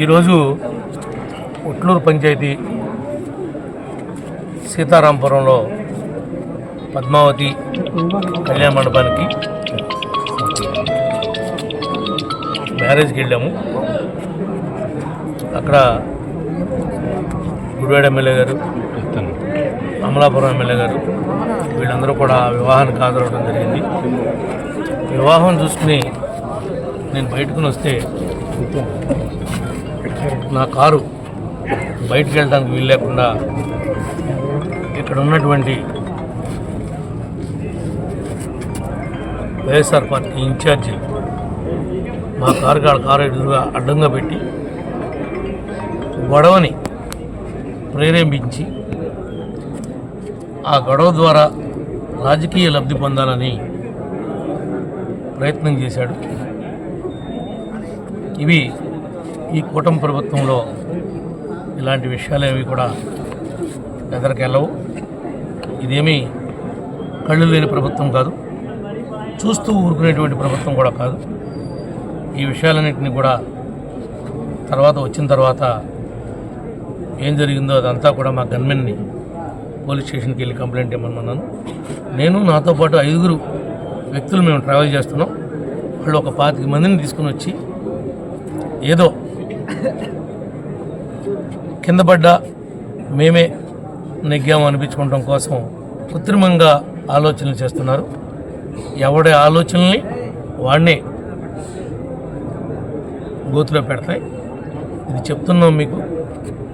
ఈరోజు ఉట్లూరు పంచాయతీ సీతారాంపురంలో పద్మావతి కళ్యాణ మండపానికి మ్యారేజ్కి వెళ్ళాము. అక్కడ గుడివాడ ఎమ్మెల్యే గారు అమలాపురం ఎమ్మెల్యే గారు వీళ్ళందరూ కూడా వివాహానికి హాజరవడం జరిగింది. వివాహం చూసుకుని నేను బయటకుని వస్తే నా కారు బయటికి వెళ్ళడానికి వీలు లేకుండా ఇక్కడ ఉన్నటువంటి వైఎస్ఆర్ పార్టీ ఇన్ఛార్జి మా కారు కాడ కారు ఎదురుగా అడ్డంగా పెట్టి గొడవని ప్రేరేపించి ఆ గొడవ ద్వారా రాజకీయ లబ్ధి పొందాలని ప్రయత్నం చేశాడు. ఇవి ఈ కూటమి ప్రభుత్వంలో ఇలాంటి విషయాలు ఏవి కూడా ఎదరికెళ్ళవు ఇదేమీ కళ్ళు లేని ప్రభుత్వం కాదు. చూస్తూ ఊరుకునేటువంటి ప్రభుత్వం కూడా కాదు. ఈ విషయాలన్నింటినీ కూడా తర్వాత వచ్చిన తర్వాత ఏం జరిగిందో అదంతా కూడా మా గన్మెన్ని పోలీస్ స్టేషన్కి వెళ్ళి కంప్లైంట్ ఇవ్వమన్నాను నేను నాతో పాటు ఐదుగురు వ్యక్తులు మేము ట్రావెల్ చేస్తున్నాం. వాళ్ళు ఒక పాతిక మందిని తీసుకుని వచ్చి ఏదో కింద పడ్డా మేమే నెగ్గాము అనిపించుకోవడం కోసం కృత్రిమంగా ఆలోచనలు చేస్తున్నారు. ఎవడి ఆలోచనల్ని వాడినే గోతులో పెడతాయి. ఇది చెప్తున్నాం మీకు.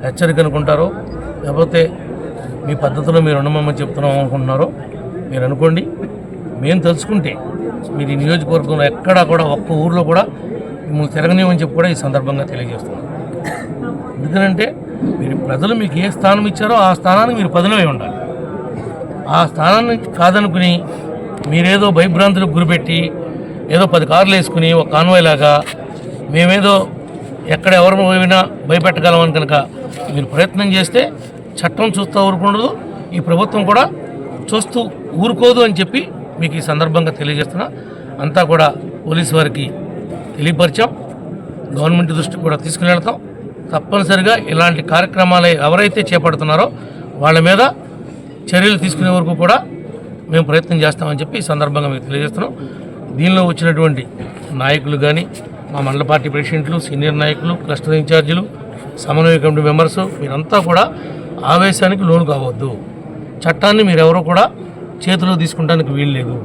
హెచ్చరిక అనుకుంటారో లేకపోతే మీ పద్ధతిలో మీరు ఉండమని చెప్తున్నాం అనుకుంటున్నారో మీరు అనుకోండి. మేము తెలుసుకుంటే మీరు ఈ నియోజకవర్గంలో ఎక్కడా కూడా ఒక్క ఊర్లో కూడా మిమ్మల్ని తిరగనివ్వని చెప్పి కూడా ఈ సందర్భంగా తెలియజేస్తున్నాం. ఎందుకంటే మీరు ప్రజలు మీకు ఏ స్థానం ఇచ్చారో ఆ స్థానానికి మీరు పదునై ఉండాలి. ఆ స్థానాన్ని కాదనుకుని మీరేదో భయభ్రాంతులకు గురిపెట్టి ఏదో పది కార్లు వేసుకుని ఒక కాన్వాయ్ లాగా మేమేదో ఎక్కడ ఎవరు పోయినా భయపెట్టగలమని కనుక మీరు ప్రయత్నం చేస్తే చట్టం చూస్తూ ఊరుకుండదు ఈ ప్రభుత్వం కూడా చూస్తూ ఊరుకోదు అని చెప్పి మీకు ఈ సందర్భంగా తెలియజేస్తున్నా. అంతా కూడా పోలీసు వారికి తెలియపరిచాం. గవర్నమెంట్ దృష్టికి కూడా తీసుకుని వెళ్తాం తప్పనిసరిగా ఇలాంటి కార్యక్రమాలు ఎవరైతే చేపడుతున్నారో వాళ్ళ మీద చర్యలు తీసుకునే వరకు కూడా మేము ప్రయత్నం చేస్తామని చెప్పి ఈ సందర్భంగా మీకు తెలియజేస్తున్నాం. దీనిలో వచ్చినటువంటి నాయకులు కానీ మా మండల పార్టీ ప్రెసిడెంట్లు సీనియర్ నాయకులు క్లస్టర్ ఇన్ఛార్జీలు సమన్వయ కమిటీ మెంబర్స్ మీరంతా కూడా ఆవేశానికి లోను కావద్దు. చట్టాన్ని మీరెవరూ కూడా చేతిలో తీసుకుంటానికి వీలు లేదు